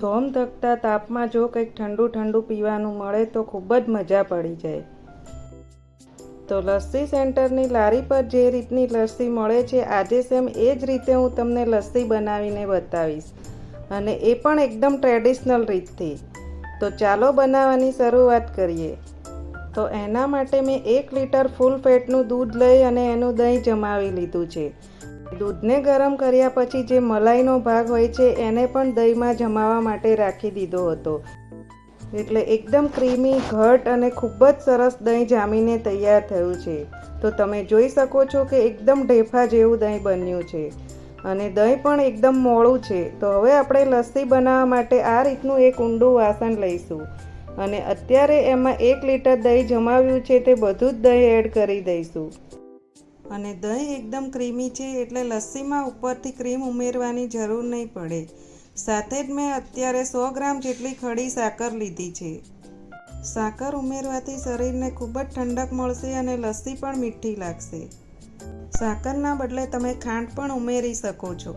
ધોમ ધકતા તાપમાં જો કંઈક ઠંડુ ઠંડુ પીવાનું મળે તો ખૂબ જ મજા પડી જાય. તો લસ્સી સેન્ટરની લારી પર જે રીતની લસ્સી મળે છે, આજે સેમ એ જ રીતે હું તમને લસ્સી બનાવીને બતાવીશ. અને એ પણ એકદમ ટ્રેડિશનલ રીતથી. તો ચાલો બનાવવાની શરૂઆત કરીએ. તો એના માટે મેં એક લીટર ફૂલ ફેટનું દૂધ લઈ અને એનું દહીં જમાવી લીધું છે. દૂધને ગરમ કર્યા પછી જે મલાઈનો ભાગ હોય છે, એને પણ દહીંમાં જમાવા માટે રાખી દીધો હતો. એટલે એકદમ ક્રીમી, ઘટ અને ખૂબ જ સરસ દહીં જામીને તૈયાર થયું છે. તો તમે જોઈ શકો છો કે એકદમ ઢેફા જેવું દહીં બન્યું છે. અને દહીં પણ એકદમ મોળું છે. તો હવે આપણે લસ્સી બનાવવા માટે આ રીતનું એક ઊંડું વાસણ લઈશું. અને અત્યારે એમાં એક લીટર દહીં જમાવ્યું છે, તે બધું જ દહીં એડ કરી દઈશું. અને દહીં એકદમ ક્રીમી છે એટલે લસ્સીમાં ઉપરથી ક્રીમ ઉમેરવાની જરૂર નહીં પડે. સાથે જ મેં અત્યારે સો ગ્રામ જેટલી ખડી સાકર લીધી છે. સાકર ઉમેરવાથી શરીરને ખૂબ જ ઠંડક મળશે અને લસ્સી પણ મીઠી લાગશે. સાકરના બદલે તમે ખાંડ પણ ઉમેરી શકો છો.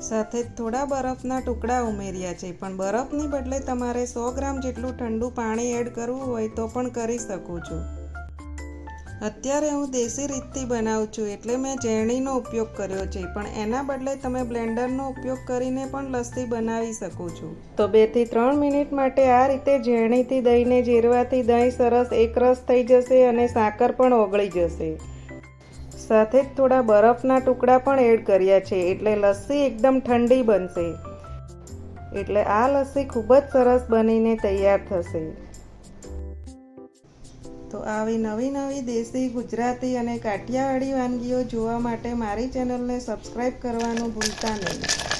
સાથે થોડા બરફના ટુકડા ઉમેર્યા છે, પણ બરફની બદલે તમારે સો ગ્રામ જેટલું ઠંડુ પાણી એડ કરવું હોય તો પણ કરી શકો છો. અત્યારે હું દેશી રીતથી બનાવું છું એટલે મેં ઝેરણીનો ઉપયોગ કર્યો છે, પણ એના બદલે તમે બ્લેન્ડરનો ઉપયોગ કરીને પણ લસ્સી બનાવી શકો છો. તો બેથી ત્રણ મિનિટ માટે આ રીતે ઝેરણીથી દહીંને જીરવાથી દહીં સરસ એકરસ થઈ જશે અને સાકર પણ ઓગળી જશે. સાથે જ થોડા બરફના ટુકડા પણ એડ કર્યા છે, એટલે લસ્સી એકદમ ઠંડી બનશે. એટલે આ લસ્સી ખૂબ જ સરસ બનીને તૈયાર થશે. તો આવી નવી નવી દેશી, ગુજરાતી અને કાઠિયાવાડી વાનગીઓ જોવા માટે મારી ચેનલને સબસ્ક્રાઈબ કરવાનું ભૂલતા નહીં.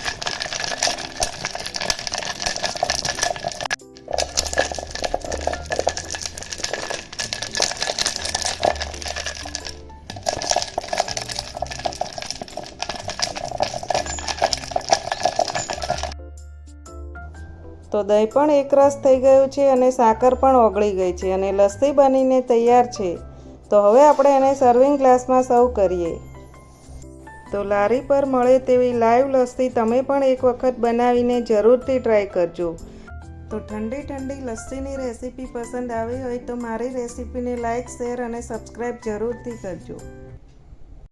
તો દહીં પણ એકરસ થઈ ગયું છે અને સાકર પણ ઓગળી ગઈ છે અને લસ્સી બનીને તૈયાર છે. તો હવે આપણે એને સર્વિંગ ગ્લાસમાં સર્વ કરીએ. તો લારી પર મળે તેવી લાઈવ લસ્સી તમે પણ એક વખત બનાવીને જરૂરથી ટ્રાય કરજો. તો ઠંડી ઠંડી લસ્સીની રેસીપી પસંદ આવી હોય તો મારી રેસીપીને લાઇક શેર અને સબસ્ક્રાઈબ જરૂરથી કરજો.